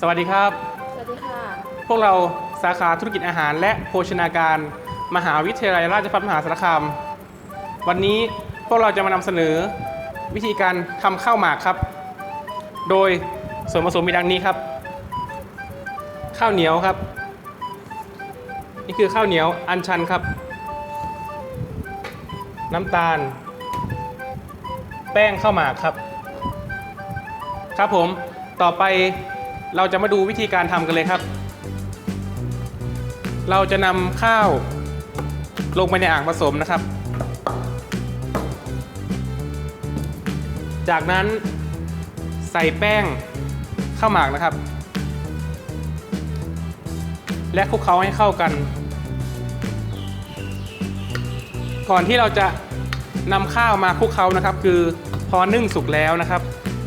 สวัสดีครับ สวัสดีค่ะ พวกเราสาขาธุรกิจอาหารและโภชนาการ มหาวิทยาลัยราชภัฏมหาสารคาม วันนี้พวกเราจะมานำเสนอวิธีการทำข้าวหมากครับ โดยส่วนผสมมีดังนี้ครับ ข้าวเหนียวครับ นี่คือข้าวเหนียวอันชันครับ น้ำตาล แป้งข้าวหมากครับ ครับผมต่อไป เราจะมาดูวิธีการทำกันเลยครับ เราจะนำข้าวลงไปในอ่างผสมนะครับ จากนั้นใส่แป้งข้าวหมากนะครับ และคลุกเคล้าให้เข้ากัน ก่อนที่เราจะนำข้าวมาคลุกเคล้านะครับ คือพอนึ่งสุกแล้วนะครับ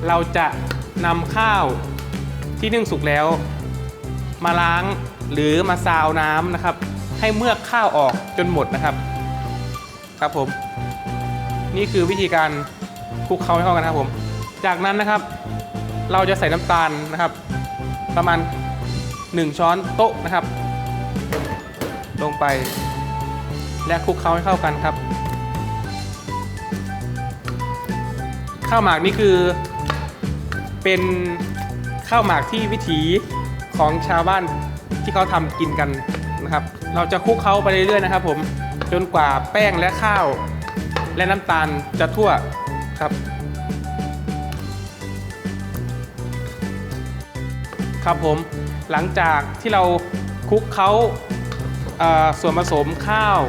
เราจะนำข้าว ที่นึ่งสุกแล้ว มาล้างหรือมาซาวน้ำนะครับ ให้เมือกข้าวออกจนหมดนะครับ ครับผม นี่คือวิธีการคลุกเคล้าให้เข้ากันครับผม จากนั้นนะครับ เราจะใส่น้ำตาลนะครับ ประมาณ 1 ช้อนโต๊ะนะครับ ลงไป และคลุกเคล้าให้เข้ากันครับข้าวหมากนี่คือเป็น ข้าวหมากที่วิถีของชาวบ้านที่เขาทำกินกันนะครับ เราจะคลุกเคล้าไปเรื่อยๆนะครับ ผมจนกว่าแป้งและข้าว และน้ำตาลจะทั่วครับครับผมหลังจากที่เราคลุกเคล้าเอ่อส่วนผสมข้าว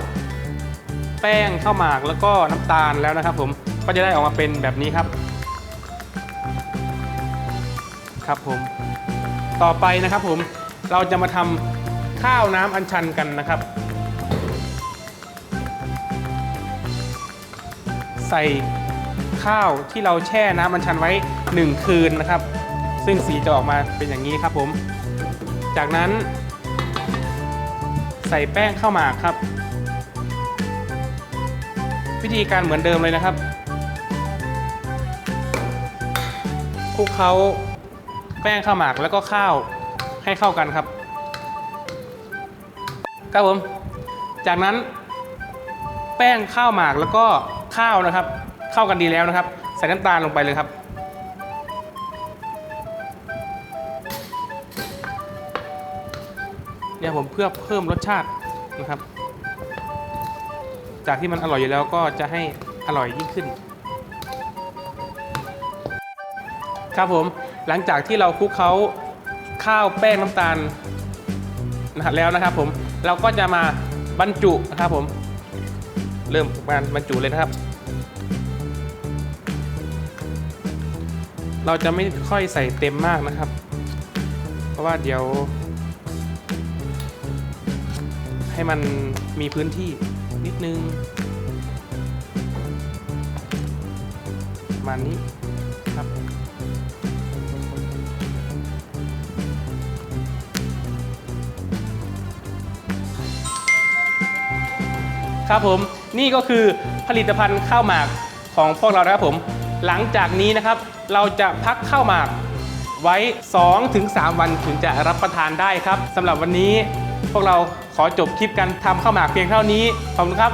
แป้งข้าวหมากแล้วก็น้ำตาลแล้วนะครับ ผมก็จะได้ออกมาเป็นแบบนี้ครับ ครับผม ต่อไปนะครับผมเราจะมาทำข้าวน้ำอัญชันกันนะครับ ใส่ข้าวที่เราแช่น้ำอัญชันไว้ 1 คืนนะครับ ซึ่งสีจะออกมาเป็นอย่างนี้ครับผม จากนั้น ใส่แป้งข้าวหมากครับ วิธีการเหมือนเดิมเลยนะครับคลุกเคล้า แป้งข้าวหมากแล้วก็ข้าวให้เข้ากันครับ ครับผม จากนั้น แป้งข้าวหมากแล้วก็ข้าวนะครับ เข้ากันดีแล้วนะครับ ใส่น้ำตาลลงไปเลยครับ เนี่ยผมเพื่อเพิ่มรสชาตินะครับ จากที่มันอร่อยอยู่แล้วก็จะให้อร่อยยิ่งขึ้น ครับผมหลังจากที่เราคลุกเคล้าข้าวแป้งน้ำตาลนะแล้วนะครับผมเราก็จะมาบรรจุนะครับผม เริ่มการบรรจุเลยนะครับ เราจะไม่ค่อยใส่เต็มมากนะครับ เพราะว่าเดี๋ยว ให้มันมีพื้นที่นิดนึงประมาณนี้ครับ ครับผมนี่ก็คือผลิตภัณฑ์ข้าวหมากของพวกเรานะครับผม หลังจากนี้นะครับ เราจะพักข้าวหมากไว้ 2-3 วันถึงจะรับประทานได้ครับสำหรับวันนี้พวกเราขอจบคลิปการทำข้าวหมากเพียงเท่านี้ขอบคุณครับ